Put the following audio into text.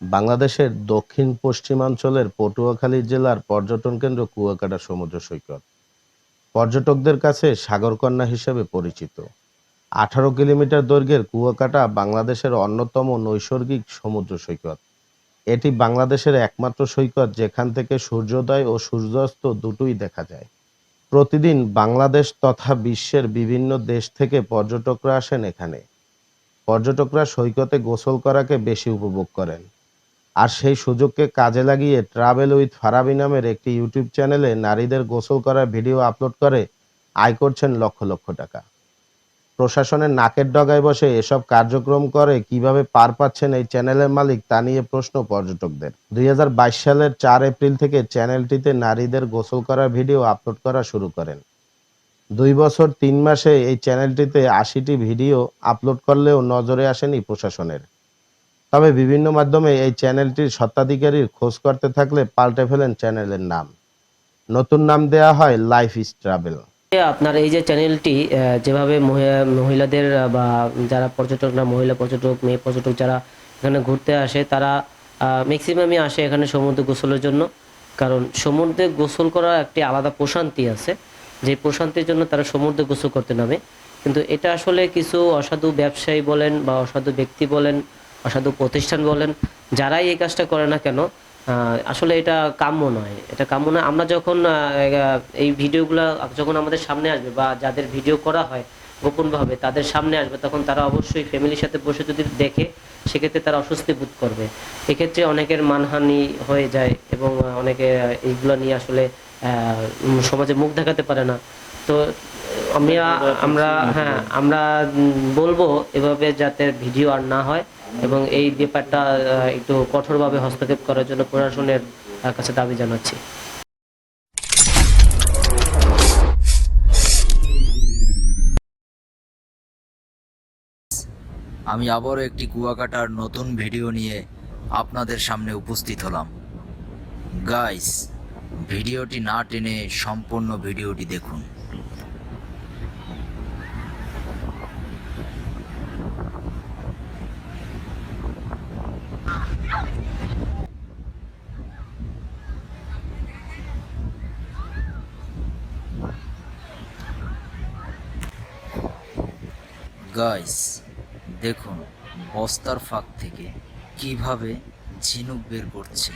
বাংলাদেশের দক্ষিণ পশ্চিমাঞ্চলের পটুয়াখালী জেলার পর্যটন কেন্দ্র কুয়াকাটা সমুদ্র সৈকত। পর্যটকদের কাছে সাগরকন্যা হিসেবে পরিচিত। আঠারো কিলোমিটার দৈর্ঘ্যের কুয়াকাটা বাংলাদেশের অন্যতম নৈসর্গিক সমুদ্র সৈকত। এটি বাংলাদেশের একমাত্র সৈকত যেখান থেকে সূর্যোদয় ও সূর্যাস্ত দুটোই দেখা যায়। প্রতিদিন বাংলাদেশ তথা বিশ্বের বিভিন্ন দেশ থেকে পর্যটকরা আসেন এখানে। পর্যটকরা সৈকতে গোসল করাকে বেশি উপভোগ করেন। আর সেই সুযোগকে কাজে লাগিয়ে ট্রাভেল উইথ ফারাবি নামের একটি ইউটিউব চ্যানেলে নারীদের গোসল করার ভিডিও আপলোড করে আয় করছেন লক্ষ লক্ষ টাকা। প্রশাসনের নাকের ডগায় বসে এসব কার্যক্রম করে কীভাবে পার পাচ্ছেন এই চ্যানেলের মালিক তা নিয়ে প্রশ্ন পর্যটকদের। দুই হাজার বাইশ সালের চার এপ্রিল থেকে চ্যানেলটিতে নারীদের গোসল করার ভিডিও আপলোড করা শুরু করেন। দুই বছর তিন মাসে এই চ্যানেলটিতে আশিটি ভিডিও আপলোড করলেও নজরে আসেনি প্রশাসনের। তবে বিভিন্ন মাধ্যমে এই চ্যানেলটির স্বত্বাধিকারীর খোঁজ করতে থাকলে পাল্টে ফেলেন চ্যানেলের নাম। নতুন নাম দেয়া হয় লাইফ ইজ ট্রাভেল আপনার এই যে চ্যানেলটি যেভাবে মহি- মহিলাদের বা যারা পর্যটক না, মহিলা পর্যটক, মেয়ে পর্যটক যারা এখানে ঘুরতে আসে, তারা ম্যাক্সিমামই আসে এখানে সমুদ্র গোসলের জন্য। কারণ সমুদ্রে গোসল করা একটি আলাদা প্রশান্তি আছে। যে প্রশান্তির জন্য তারা সমুদ্রে গোসল করতে নামে। কিন্তু এটা আসলে কিছু অসাধু ব্যবসায়ী বলেন বা অসাধু ব্যক্তি বলেন অসাধু প্রতিষ্ঠান বলেন, যারাই এই কাজটা করে না কেন আসলে এটা কাম্য নয়। এটা কাম্য নয়। আমরা যখন এই ভিডিওগুলো যখন আমাদের সামনে আসবে বা যাদের ভিডিও করা হয় গোপনভাবে তাদের সামনে আসবে, তখন তারা অবশ্যই ফ্যামিলির সাথে বসে যদি দেখে, সেক্ষেত্রে তারা অস্বস্তি বোধ করবে। এক্ষেত্রে অনেকের মানহানি হয়ে যায় এবং অনেকে এইগুলো নিয়ে আসলে সমাজে মুখ দেখাতে পারে না। তো আমি আমরা হ্যাঁ আমরা বলব এভাবে যাতে ভিডিও আর না হয় এবং এই ব্যাপারটা একটু কঠোরভাবে হস্তক্ষেপ করার জন্য প্রশাসনের কাছে দাবি জানাচ্ছি। আমি আবারও একটি কুয়াকাটার নতুন ভিডিও নিয়ে আপনাদের সামনে উপস্থিত হলাম। গাইস ভিডিওটি না টেনে সম্পূর্ণ ভিডিওটি দেখুন। গাইস দেখুন বস্তার ফাঁক থেকে কীভাবে ঝিনুক বের করছে।